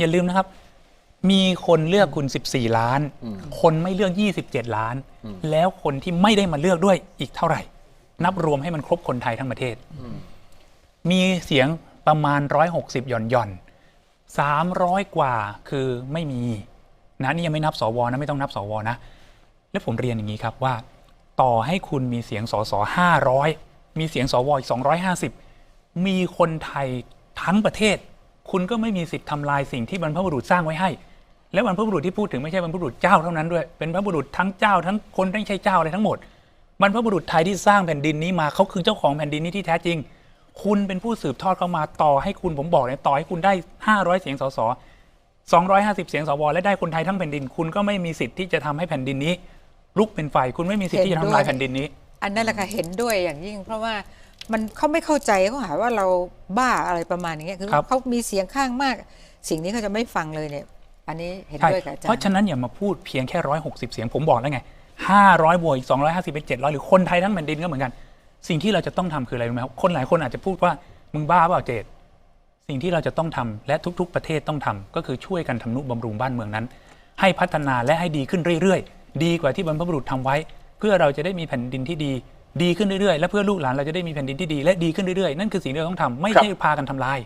อย่าลืมนะครับ มีคนเลือกคุณ 14 ล้านอืมคนไม่เลือก 27 ล้านอืมแล้วคนที่ไม่ได้มาเลือกด้วยอีกเท่าไหร่ นับรวมให้มันครบคนไทยทั้งประเทศอืมมีเสียงประมาณ 160หย่อนหย่อนสามร้อยกว่าคือไม่มีนะนี่ยังไม่นับสวนะไม่ต้องนับสวนะ แล้วผมเรียนอย่างนี้ครับว่า ต่อให้คุณมีเสียงสสห้าร้อยมีเสียงสวอีกสองร้อยห้าสิบมีคนไทยทั้งประเทศ คุณก็ไม่มีสิทธิ์ทำลายสิ่งที่บรรพบุรุษสร้างไว้ให้ และบรรพบุรุษที่พูดถึงไม่ใช่บรรพบุรุษเจ้าเท่านั้นด้วย เป็นบรรพบุรุษทั้งเจ้าทั้งคนที่ไม่ใช่เจ้าอะไรทั้งหมด บรรพบุรุษไทยที่สร้างแผ่นดินนี้มาเขาคือเจ้าของแผ่นดินนี้ที่แท้จริง คุณเป็นผู้สืบทอดเข้ามาต่อให้คุณผมบอกเลยต่อให้คุณได้ 500 เสียงสส250 เสียงสวและได้คนไทยทั้งแผ่นดิน คุณก็ไม่มีสิทธิ์ที่จะทำให้แผ่นดินนี้ลุกเป็นไฟคุณไม่มีสิทธิ์ที่จะทำลายแผ่นดินนี้ อันนั้นแหละค่ะเห็นด้วยอย่างยิ่ง เพราะว่า มันเขาไม่เข้าใจเขาหาว่าเราบ้าอะไรประมาณอย่างเงี้ยคือครับ เขามีเสียงข้างมาก สิ่งนี้เขาจะไม่ฟังเลยเนี่ย อันนี้เห็นใช่ด้วยกับอาจารย์เพราะฉะนั้นอย่ามาพูดเพียงแค่ 160 เสียงผมบอกแล้วไง 500บวกอีก250เป็น700 หรือคนไทยทั้งแผ่นดินก็เหมือนกัน สิ่งที่เราจะต้องทำคืออะไรรู้ไหมครับ คนหลายคนอาจจะพูดว่ามึงบ้าเปล่าเจต สิ่งที่เราจะต้องทำและทุกๆ ประเทศต้องทำก็คือช่วยกันทำนุบำรุงบ้านเมืองนั้น ให้พัฒนาและให้ดีขึ้นเรื่อยๆ ดีกว่าที่บรรพบุรุษทำไว้ เพื่อเราจะได้มีแผ่นดินที่ดี ดีขึ้นเรื่อยๆ และเพื่อลูกหลานเราจะได้มีแผ่นดินที่ดีและดีขึ้นเรื่อยๆ นั่นคือสิ่งที่เราต้องทำไม่ใช่พากันทำลาย